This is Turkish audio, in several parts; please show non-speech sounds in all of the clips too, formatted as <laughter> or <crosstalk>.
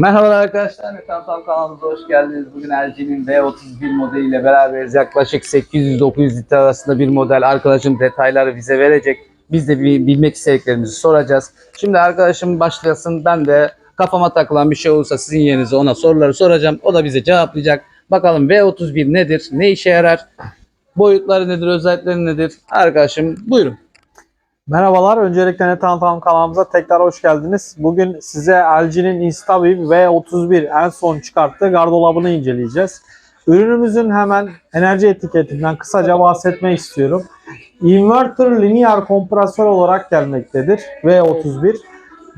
Merhabalar arkadaşlar, Metan Tam kanalımıza hoş geldiniz. Bugün LG'nin V31 modeliyle beraberiz. Yaklaşık 800-900 litre arasında bir model. Arkadaşım detayları bize verecek. Biz de bir bilmek istediklerimizi soracağız. Şimdi arkadaşım başlasın. Ben de kafama takılan bir şey olursa sizin yerinize ona soruları soracağım. O da bize cevaplayacak. Bakalım V31 nedir? Ne işe yarar? Boyutları nedir? Özellikleri nedir? Arkadaşım buyurun. Merhabalar. Öncelikle Net Anlatalım kanalımıza tekrar hoş geldiniz. Bugün size LG'nin Instaviv V31 en son çıkarttığı gardolabını inceleyeceğiz. Ürünümüzün hemen enerji etiketinden kısaca bahsetmek istiyorum. Inverter linear kompresör olarak gelmektedir V31.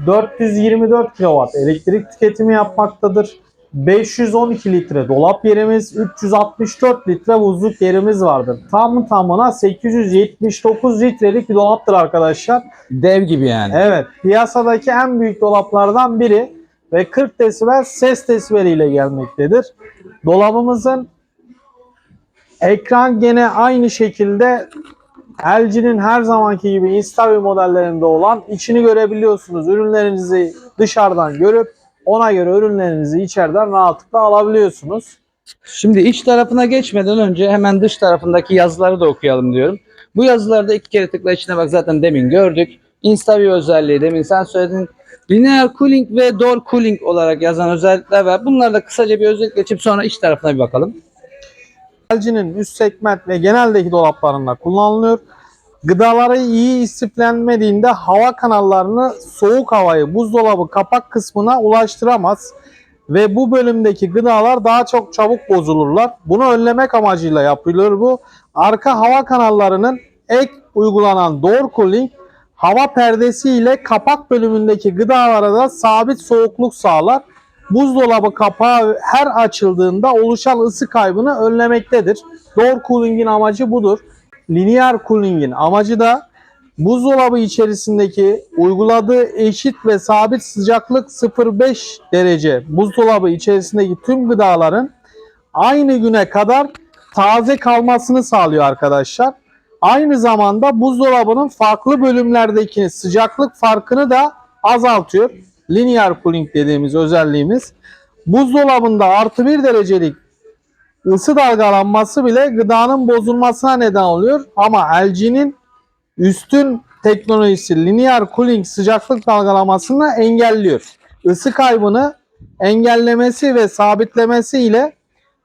424 kW elektrik tüketimi yapmaktadır. 512 litre dolap yerimiz, 364 litre buzluk yerimiz vardır. Tamı tamına 879 litrelik bir dolaptır arkadaşlar. Dev gibi yani. Evet, piyasadaki en büyük dolaplardan biri ve 40 desibel ses desibeli ile gelmektedir. Dolabımızın ekran gene aynı şekilde LG'nin her zamanki gibi Instavi modellerinde olan içini görebiliyorsunuz. Ürünlerinizi dışarıdan görüp ona göre ürünlerinizi içeriden rahatlıkla alabiliyorsunuz. Şimdi iç tarafına geçmeden önce hemen dış tarafındaki yazıları da okuyalım diyorum. Bu yazılarda iki kere tıkla içine bak zaten demin gördük. InstaView özelliği demin sen söyledin. Linear cooling ve door cooling olarak yazan özellikler var. Bunları da kısaca bir özet geçip sonra iç tarafına bir bakalım. LG'nin üst segment ve geneldeki dolaplarında kullanılıyor. Gıdaları iyi istiflenmediğinde hava kanallarını soğuk havayı buzdolabı kapak kısmına ulaştıramaz. Ve bu bölümdeki gıdalar daha çok çabuk bozulurlar. Bunu önlemek amacıyla yapılıyor bu. Arka hava kanallarının ek uygulanan door cooling hava perdesi ile kapak bölümündeki gıdalara da sabit soğukluk sağlar. Buzdolabı kapağı her açıldığında oluşan ısı kaybını önlemektedir. Door cooling'in amacı budur. Linear cooling'in amacı da buzdolabı içerisindeki uyguladığı eşit ve sabit sıcaklık 0.5 derece buzdolabı içerisindeki tüm gıdaların aynı güne kadar taze kalmasını sağlıyor arkadaşlar. Aynı zamanda buzdolabının farklı bölümlerdeki sıcaklık farkını da azaltıyor. Linear cooling dediğimiz özelliğimiz. Buzdolabında artı bir derecelik ısı dalgalanması bile gıdanın bozulmasına neden oluyor. Ama LG'nin üstün teknolojisi linear cooling sıcaklık dalgalamasını engelliyor. Isı kaybını engellemesi ve sabitlemesi ile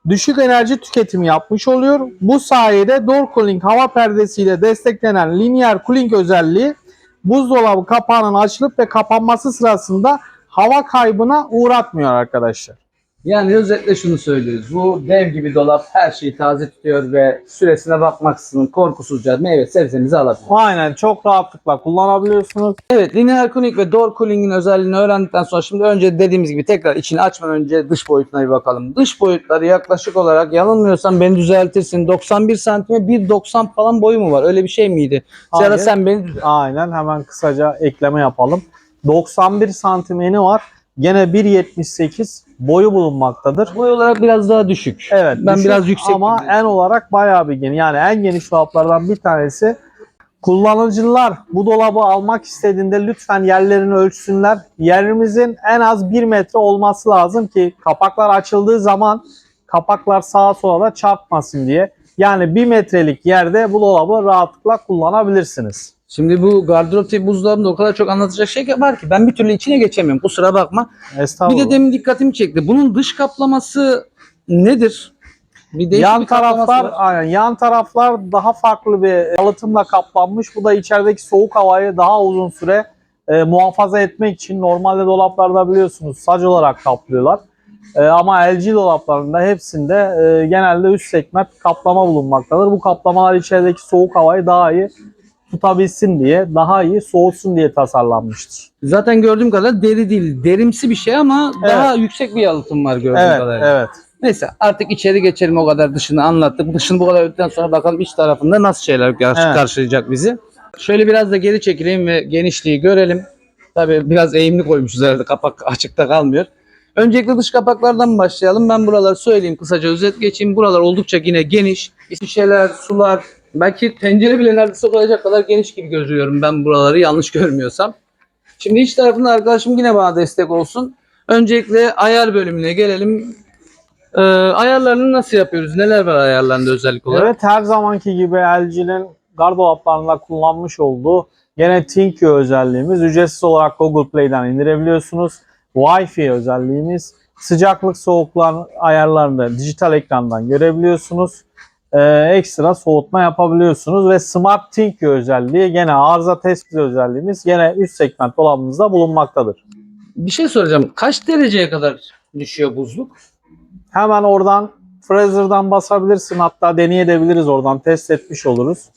düşük enerji tüketimi yapmış oluyor. Bu sayede door cooling hava perdesiyle desteklenen linear cooling özelliği buzdolabı kapağının açılıp ve kapanması sırasında hava kaybına uğratmıyor arkadaşlar. Yani özetle şunu söylüyoruz. Bu dev gibi dolap her şeyi taze tutuyor ve süresine bakmaksızın korkusuzca meyve sebzenizi alabilir. Aynen çok rahatlıkla kullanabiliyorsunuz. Evet linear cooling ve door cooling'in özelliğini öğrendikten sonra şimdi önce dediğimiz gibi tekrar içini açmadan önce dış boyutuna bir bakalım. Dış boyutları yaklaşık olarak yanılmıyorsam beni düzeltirsin 91 santime 1.90 falan boyu mu var öyle bir şey miydi? Sen beni. Aynen hemen kısaca ekleme yapalım. 91 santim eni var. Gene 1.78 boyu bulunmaktadır. boy olarak biraz daha düşük. Evet. Ben düşük biraz yüksek Ama en olarak bayağı bir geniş. Yani en geniş dolaplardan bir tanesi. Kullanıcılar bu dolabı almak istediğinde lütfen yerlerini ölçsünler. Yerimizin en az 1 metre olması lazım ki kapaklar açıldığı zaman kapaklar sağa sola da çarpmasın diye. Yani 1 metrelik yerde bu dolabı rahatlıkla kullanabilirsiniz. Şimdi bu gardırop tipi buzdolabında o kadar çok anlatacak şey var ki ben bir türlü içine geçemiyorum. Kusura bakma. Bir Estağfurullah. de demin dikkatimi çekti. Bunun dış kaplaması nedir? Bir değişik yan bir kaplaması taraflar var. aynen yan taraflar daha farklı bir yalıtımla kaplanmış. Bu da içerideki soğuk havayı daha uzun süre e, muhafaza etmek için normalde dolaplarda biliyorsunuz sac olarak kaplıyorlar. E, ama LG dolaplarında hepsinde e, genelde üst segment kaplama bulunmaktadır. Bu kaplamalar içerideki soğuk havayı daha iyi tutabilsin diye, daha iyi soğutsun diye tasarlanmıştır. Zaten gördüğüm kadar deri değil. Derimsi bir şey ama Evet. daha yüksek bir yalıtım var gördüğüm Evet, kadarıyla. evet. Neyse artık içeri geçelim o kadar dışını anlattık. Dışını bu kadar öldükten sonra bakalım iç tarafında nasıl şeyler Evet. karşılayacak bizi. Şöyle biraz da geri çekileyim ve genişliği görelim. Tabii biraz eğimli koymuşuz herhalde kapak açıkta kalmıyor. Öncelikle dış kapaklardan başlayalım. Ben buraları söyleyeyim kısaca özet geçeyim. Buralar oldukça yine geniş. Şişeler, sular, belki tencere bile neredeyse koyacak kadar geniş gibi gözüyorum ben buraları yanlış görmüyorsam. Şimdi iç tarafında arkadaşım yine bana destek olsun. Öncelikle ayar bölümüne gelelim. Ee, ayarlarını nasıl yapıyoruz? Neler var ayarlarında özellik olarak? Evet her zamanki gibi LG'nin gardolaplarında kullanmış olduğu gene ThinQ özelliğimiz. Ücretsiz olarak Google Play'den indirebiliyorsunuz. Wi-Fi özelliğimiz. Sıcaklık soğukluk ayarlarını dijital ekrandan görebiliyorsunuz. Ee, ekstra soğutma yapabiliyorsunuz ve Smart ThinQ özelliği gene arıza tespit özelliğimiz gene üst segment dolabımızda bulunmaktadır. Bir şey soracağım. Kaç dereceye kadar düşüyor buzluk? Hemen oradan Fraser'dan basabilirsin hatta deneyebiliriz oradan test etmiş oluruz.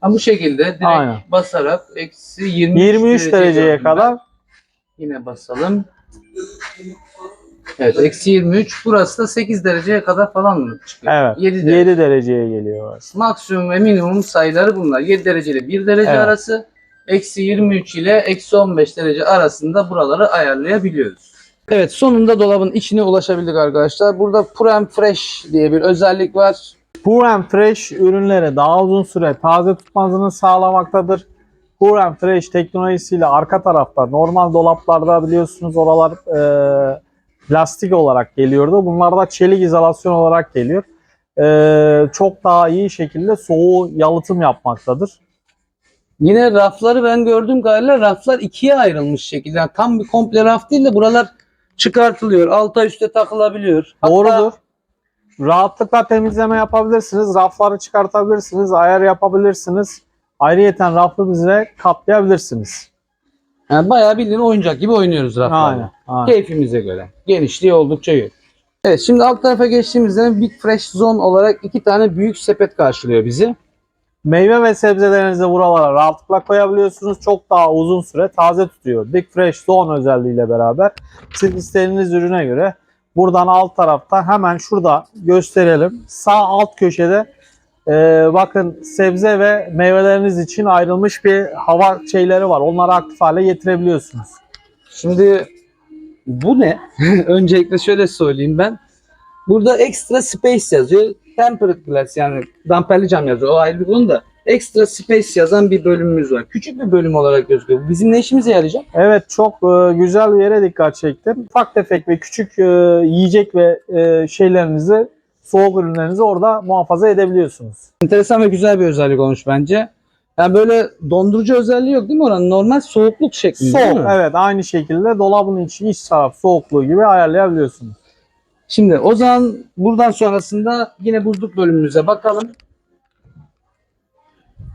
Ha, bu şekilde direkt Aynen. basarak eksi 23, 23 dereceye ben. kadar Yine basalım. Evet eksi 23. Burası da 8 dereceye kadar falan mı çıkıyor? evet 7 7, derece. dereceye geliyor. orası. Maksimum ve minimum sayıları bunlar. 7 derece ile 1 derece Evet. arası. Eksi 23 ile eksi 15 derece arasında buraları ayarlayabiliyoruz. Evet sonunda dolabın içine ulaşabildik arkadaşlar. Burada Prem Fresh diye bir özellik var. Pure and Fresh ürünleri daha uzun süre taze tutmasını sağlamaktadır. Pure and Fresh teknolojisiyle arka tarafta normal dolaplarda biliyorsunuz oralar e, plastik olarak geliyordu. Bunlar da çelik izolasyon olarak geliyor. E, çok daha iyi şekilde soğuğu yalıtım yapmaktadır. Yine rafları ben gördüm galiba raflar ikiye ayrılmış şekilde. Yani tam bir komple raf değil de buralar çıkartılıyor. Alta üste takılabiliyor. Hatta- Doğrudur. Rahatlıkla temizleme yapabilirsiniz. Rafları çıkartabilirsiniz. Ayar yapabilirsiniz. Ayrıyeten rafı bize katlayabilirsiniz. Yani bayağı bildiğin oyuncak gibi oynuyoruz raflarla. Aynen. aynen. Keyfimize göre. Genişliği oldukça iyi. Evet şimdi alt tarafa geçtiğimizde Big Fresh Zone olarak iki tane büyük sepet karşılıyor bizi. Meyve ve sebzelerinizi buralara rahatlıkla koyabiliyorsunuz. Çok daha uzun süre taze tutuyor. Big Fresh Zone özelliğiyle beraber siz istediğiniz ürüne göre buradan alt tarafta hemen şurada gösterelim. Sağ alt köşede e, bakın sebze ve meyveleriniz için ayrılmış bir hava şeyleri var. Onları aktif hale getirebiliyorsunuz. Şimdi bu ne? <laughs> Öncelikle şöyle söyleyeyim ben. Burada extra space yazıyor. Tempered glass yani damperli cam yazıyor. O ayrı bir konu da. Extra space yazan bir bölümümüz var. Küçük bir bölüm olarak gözüküyor. Bu bizim ne işimize yarayacak? Evet çok e, güzel bir yere dikkat çektim. Ufak tefek ve küçük e, yiyecek ve e, şeylerinizi soğuk ürünlerinizi orada muhafaza edebiliyorsunuz. Enteresan ve güzel bir özellik olmuş bence. Yani böyle dondurucu özelliği yok değil mi oranın? Normal soğukluk şeklinde değil Soğuk mi? evet aynı şekilde dolabın içi iç taraf soğukluğu gibi ayarlayabiliyorsunuz. Şimdi o zaman buradan sonrasında yine buzluk bölümümüze bakalım.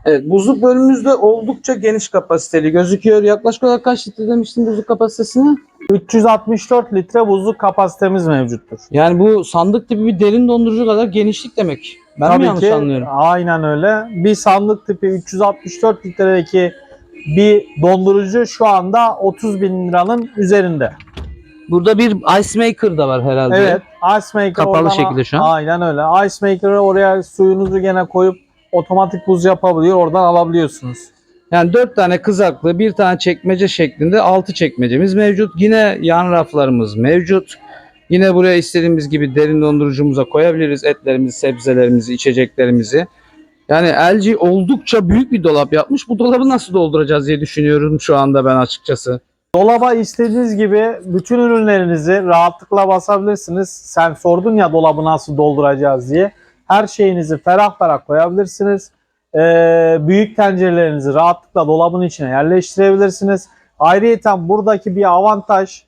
Evet buzluk bölümümüzde oldukça geniş kapasiteli gözüküyor. Yaklaşık olarak kaç litre demiştin buzluk kapasitesine? 364 litre buzluk kapasitemiz mevcuttur. Yani bu sandık tipi bir derin dondurucu kadar genişlik demek. Ben mi yanlış anlıyorum? aynen öyle. Bir sandık tipi 364 litredeki bir dondurucu şu anda 30 bin liranın üzerinde. Burada bir ice maker da var herhalde. Evet. Ice Maker Kapalı şekilde şu an. Aynen öyle. Ice Maker'ı oraya suyunuzu gene koyup otomatik buz yapabiliyor. Oradan alabiliyorsunuz. Yani dört tane kızaklı, bir tane çekmece şeklinde altı çekmecemiz mevcut. Yine yan raflarımız mevcut. Yine buraya istediğimiz gibi derin dondurucumuza koyabiliriz etlerimizi, sebzelerimizi, içeceklerimizi. Yani LG oldukça büyük bir dolap yapmış. Bu dolabı nasıl dolduracağız diye düşünüyorum şu anda ben açıkçası. Dolaba istediğiniz gibi bütün ürünlerinizi rahatlıkla basabilirsiniz. Sen sordun ya dolabı nasıl dolduracağız diye. Her şeyinizi ferah ferah koyabilirsiniz. Ee, büyük tencerelerinizi rahatlıkla dolabın içine yerleştirebilirsiniz. Ayrıyeten buradaki bir avantaj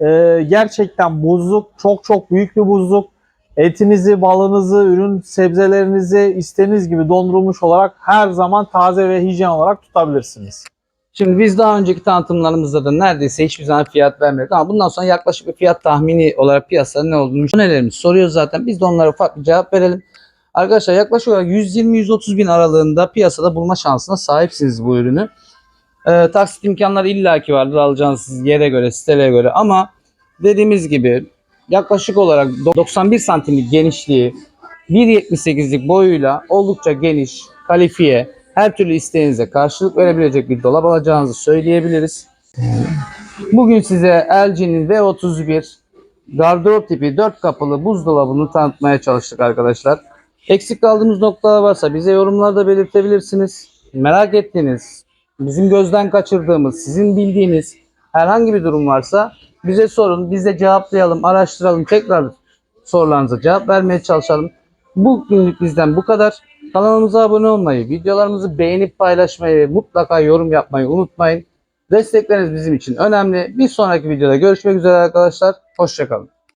e, gerçekten buzluk çok çok büyük bir buzluk. Etinizi, balınızı, ürün sebzelerinizi istediğiniz gibi dondurulmuş olarak her zaman taze ve hijyen olarak tutabilirsiniz. Şimdi biz daha önceki tanıtımlarımızda da neredeyse hiçbir zaman fiyat vermedik ama bundan sonra yaklaşık bir fiyat tahmini olarak piyasada ne olduğunu önelerimiz soruyor zaten. Biz de onlara ufak bir cevap verelim. Arkadaşlar yaklaşık olarak 120-130 bin aralığında piyasada bulma şansına sahipsiniz bu ürünü. Ee, taksit imkanları illaki vardır alacağınız yere göre, sitelere göre ama dediğimiz gibi yaklaşık olarak 91 santimlik genişliği, 1.78'lik boyuyla oldukça geniş, kalifiye, her türlü isteğinize karşılık verebilecek bir dolap alacağınızı söyleyebiliriz. Bugün size LG'nin V31 gardırop tipi 4 kapılı buzdolabını tanıtmaya çalıştık arkadaşlar. Eksik kaldığımız noktalar varsa bize yorumlarda belirtebilirsiniz. Merak ettiğiniz, bizim gözden kaçırdığımız, sizin bildiğiniz herhangi bir durum varsa Bize sorun, biz de cevaplayalım, araştıralım, tekrar sorularınıza cevap vermeye çalışalım. Bugünlük bizden bu kadar. Kanalımıza abone olmayı, videolarımızı beğenip paylaşmayı mutlaka yorum yapmayı unutmayın. Destekleriniz bizim için önemli. Bir sonraki videoda görüşmek üzere arkadaşlar. Hoşçakalın.